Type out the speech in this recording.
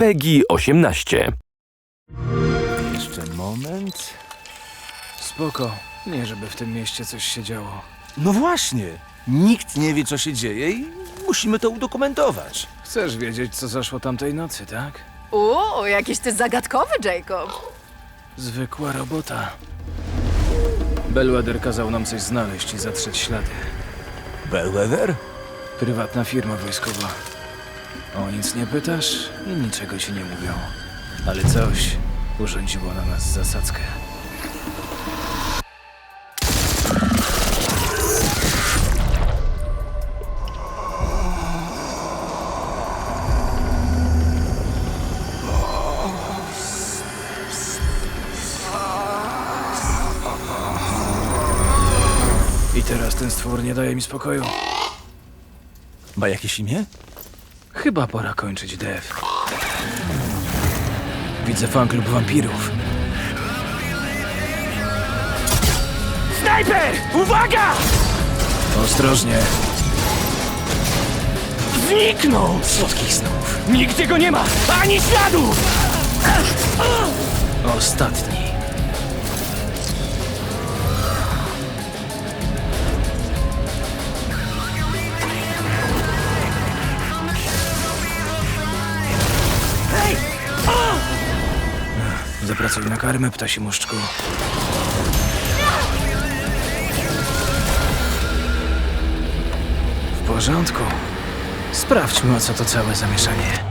PEGI 18. Jeszcze moment. Spoko. Nie, żeby w tym mieście coś się działo. No właśnie. Nikt nie wie, co się dzieje i musimy to udokumentować. Chcesz wiedzieć, co zaszło tamtej nocy, tak? Uuu, jakiś ty zagadkowy, Jacob. Zwykła robota. Bellwether kazał nam coś znaleźć i zatrzeć ślady. Bellwether? Prywatna firma wojskowa. O nic nie pytasz i niczego ci nie mówią. Ale coś urządziło na nas zasadzkę. I teraz ten stwór nie daje mi spokoju. Ma jakieś imię? Chyba pora kończyć dev. Widzę fanklub wampirów. Snajper! Uwaga! Ostrożnie. Zniknął! Słodkich snów. Nigdzie go nie ma! Ani śladu! Ostatni. Zapracuj na karmę, ptasi muszczku. W porządku. Sprawdźmy, o co to całe zamieszanie.